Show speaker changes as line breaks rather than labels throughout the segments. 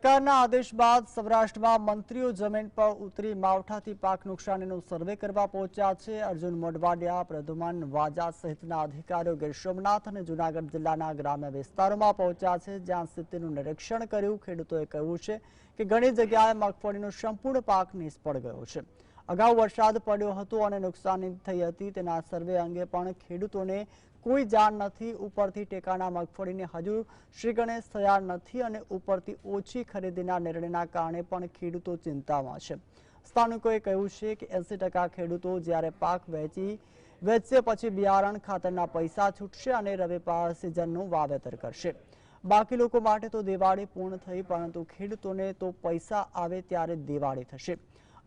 સરકારના આદેશ બાદ સૌરાષ્ટ્રમાં મંત્રીઓ જમીન પર ઉતરી માવઠાથી પાક નુકસાનીનો સર્વે કરવા પહોંચ્યા છે. અર્જુન મોઢવાડિયા પ્રધુમાન વાજા સહિતના અધિકારીઓ ગીર સોમનાથ અને જુનાગઢ જિલ્લાના ગ્રામ્ય વિસ્તારોમાં પહોંચ્યા છે, જ્યાં સ્થિતિનું નિરીક્ષણ કર્યું. ખેડૂતોએ કહ્યું છે કે ઘણી જગ્યાએ મગફળીનો સંપૂર્ણ પાક નિષ્ફળ ગયો છે. અગાઉ વરસાદ પડ્યો હતો અને નુકસાની થઈ હતી. તેના સર્વે અંગે પણ ખેડૂતોને કોઈ જાણ નથી. ઉપરથી ટેકાના મગફળીને હજુ શ્રી ગણેશ થયા નથી અને ઉપરથી ઓછી ખરીદીના નિર્ણયના કારણે પણ ખેડૂતો ચિંતામાં છે. સ્થાનિકોએ કહ્યું છે કે એસી ખેડૂતો જ્યારે પાક વેચી, વેચશે પછી બિયારણ ખાતરના પૈસા છૂટશે અને રવિ પાક સિઝનનું વાવેતર કરશે. બાકી લોકો માટે તો દિવાળી પૂર્ણ થઈ, પરંતુ ખેડૂતોને તો પૈસા આવે ત્યારે દિવાળી થશે.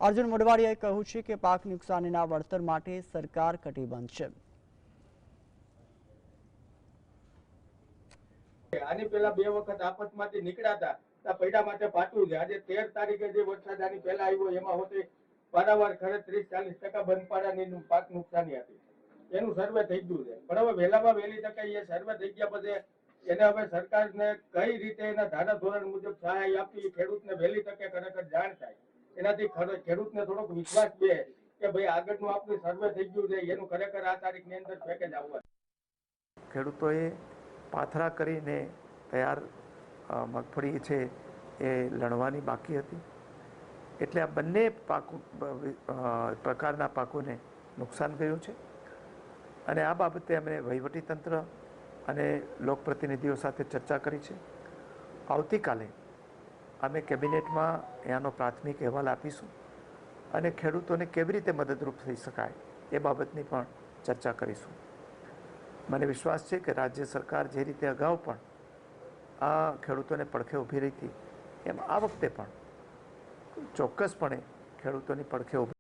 અર્જુન મોઢવાડિયાએ કહ્યું છે કે પાક નુકસાનીના વળતર માટે સરકાર કટિબદ્ધ છે.
આની પેલા બે વખત આફતમાંથી નીકળ્યા માટે પાટવું છે. આજે તેર તારીખે જે વરસાદ આની પહેલા આવ્યો, એમાં હોતે પારાવાર ખરે ત્રીસ ચાલીસ ટકા બંધપાડાની પાક નુકસાની હતી. એનું સર્વે થઈ ગયું છે. પણ હવે વહેલામાં વહેલી તકે એ સર્વે થઈ ગયા પછી એને હવે સરકારને કઈ રીતે એના ધારા ધોરણ મુજબ સહાય આપી ખેડૂતને વહેલી તકે ખરેખર જાણ થાય. એનાથી ખેડૂતને થોડોક વિશ્વાસ છે કે ભાઈ આગળનું આપણું સર્વે થઈ ગયું છે, એનું ખરેખર આ તારીખની અંદર પેકેજ આવવાનું
ખેડૂતોએ પાથરા કરીને તૈયાર મગફળી છે એ લણવાની બાકી હતી. એટલે આ બંને પાકો પ્રકારના પાકોને નુકસાન ગયું છે. અને આ બાબતે અમે વહીવટીતંત્ર અને લોકપ્રતિનિધિઓ સાથે ચર્ચા કરી છે. આવતીકાલે અમે કેબિનેટમાં એનો પ્રાથમિક અહેવાલ આપીશું અને ખેડૂતોને કેવી રીતે મદદરૂપ થઈ શકાય એ બાબતની પણ ચર્ચા કરીશું. મને વિશ્વાસ છે કે રાજ્ય સરકાર જે રીતે અગાઉ પણ આ ખેડૂતોને પડખે ઊભી રહી હતી, એમ આ વખતે પણ ચોક્કસપણે ખેડૂતોની પડખે ઊભી